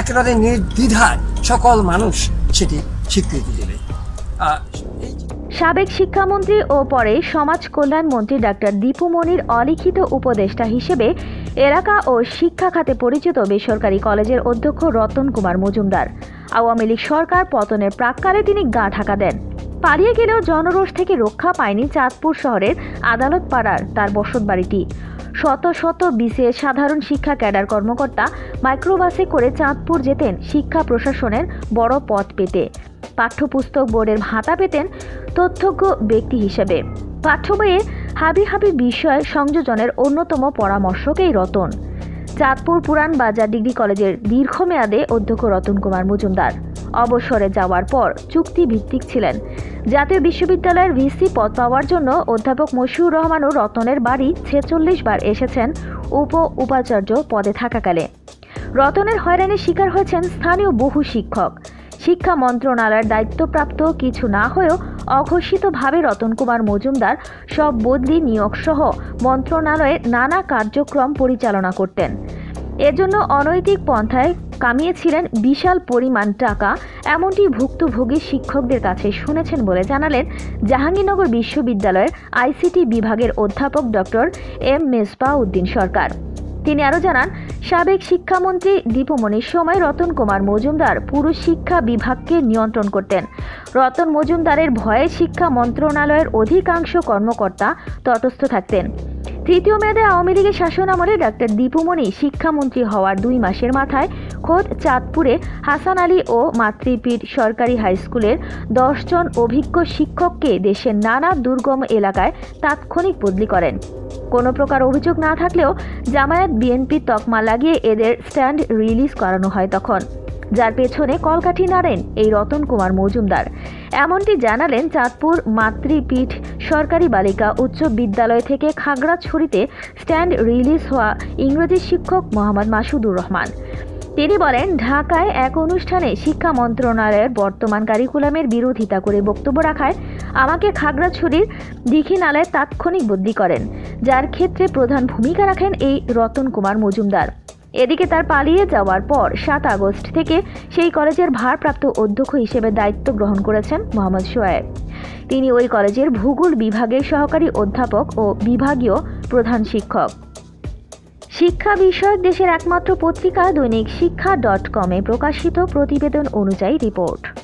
একেবারে নির্দ্বিধায় সকল মানুষ সেটি স্বীকৃতি দেবে। সাবেক শিক্ষামন্ত্রী ও পরে সমাজ কল্যাণ মন্ত্রী ডাক্তার দীপু মনির অলিখিত উপদেষ্টা হিসেবে এলাকা ও শিক্ষা খাতে পরিচিত বেসরকারি কলেজের অধ্যক্ষ রতন কুমার মজুমদার। আওয়ামী লীগ সরকার পতনের প্রাককালে তিনি গা ঢাকা দেন। পালিয়ে গেলেও জনরোষ থেকে রক্ষা পায়নি চাঁদপুর শহরের আদালত পাড়ার তার বসতবাড়িটি। শত শত বিসিএস সাধারণ শিক্ষা ক্যাডার কর্মকর্তা মাইক্রোবাসে করে চাঁদপুর যেতেন শিক্ষা প্রশাসনের বড় পদ পেতে। পাঠ্যপুস্তক বোর্ডের ভাতা পেতেন তথ্যজ্ঞ ব্যক্তি হিসেবে। পাঠ্য বইয়ে হাবি হাবি বিষয় সংযোজনের অন্যতম পরামর্শকেই রতন। চাঁদপুর পুরান বাজার ডিগ্রি কলেজের দীর্ঘমেয়াদে অধ্যক্ষ রতন কুমার মজুমদার। অবসরে যাওয়ার পর চুক্তি ভিত্তিক ছিলেন। জাতীয় বিশ্ববিদ্যালয়ের ভিসি পদ পাওয়ার জন্য অধ্যাপক মশিউর রহমান ও রতনের বাড়ি ছেচল্লিশ বার এসেছেন উপ উপাচার্য পদে থাকাকালে। রতনের হয়রানির শিকার হয়েছেন স্থানীয় বহু শিক্ষক। শিক্ষা মন্ত্রণালয়ের দায়িত্বপ্রাপ্ত কিছু না হয়েও অঘোষিতভাবে রতন কুমার মজুমদার সব বদলি নিয়োগ সহ মন্ত্রণালয়ের নানা কার্যক্রম পরিচালনা করতেন। এজন্য অনৈতিক পন্থায় কামিয়েছিলেন বিশাল পরিমাণ টাকা, এমনটি ভুক্তভোগী শিক্ষকদের কাছে শুনেছেন বলে জানালেন জাহাঙ্গীরনগর বিশ্ববিদ্যালয়ের আইসিটি বিভাগের অধ্যাপক ডক্টর এম মেসবা উদ্দিন সরকার। তিনি আরও জানান, সাবেক শিক্ষামন্ত্রী দীপুমণির সময় রতন কুমার মজুমদার পুরো শিক্ষা বিভাগকে নিয়ন্ত্রণ করতেন। রতন মজুমদারের ভয়ে শিক্ষা মন্ত্রণালয়ের অধিকাংশ কর্মকর্তা তটস্থ থাকতেন। তৃতীয় মেয়াদে আওয়ামী লীগের শাসন আমলে ডাক্তার দীপুমণি শিক্ষামন্ত্রী হওয়ার দুই মাসের মাথায় খোদ চাঁদপুরে হাসান আলী ও মাতৃপীঠ সরকারি হাই স্কুলের দশজন অভিজ্ঞ শিক্ষককে দেশের নানা দুর্গম এলাকায় তাৎক্ষণিক বদলি করেন। কোনো প্রকার অভিযোগ না থাকলেও জামায়াত বিএনপি তকমা লাগিয়ে এদের স্ট্যান্ড রিলিজ করানো হয় তখন। যার পেছনে কলকাঠি নাড়েন এই রতন কুমার মজুমদার। এমনটি জানালেন চাঁদপুর মাতৃপীঠ সরকারি বালিকা উচ্চ বিদ্যালয় থেকে খাগড়াছড়িতে স্ট্যান্ড রিলিজ হওয়া ইংরেজি শিক্ষক মোহাম্মদ মাসুদুর রহমান। তিনি বলেন, ঢাকায় এক অনুষ্ঠানে শিক্ষা মন্ত্রণালয়ের বর্তমান কারিকুলামের বিরোধিতা করে বক্তব্য রাখায় আমাকে খাগড়াছড়ির দীঘিনালায় তাৎক্ষণিক বদলি করেন, যার ক্ষেত্রে প্রধান ভূমিকা রাখেন এই রতন কুমার মজুমদার। এদিকে তার পালিয়ে যাওয়ার পর সাত আগস্ট থেকে সেই কলেজের ভারপ্রাপ্ত অধ্যক্ষ হিসেবে দায়িত্ব গ্রহণ করেছেন মোহাম্মদ সোয়েব তিনি ওই কলেজের ভূগোল বিভাগের সহকারী অধ্যাপক ও বিভাগীয় প্রধান শিক্ষক। শিক্ষা বিষয়ক দেশের একমাত্র পত্রিকা দৈনিক শিক্ষা ডট কমে প্রকাশিত প্রতিবেদন অনুযায়ী রিপোর্ট।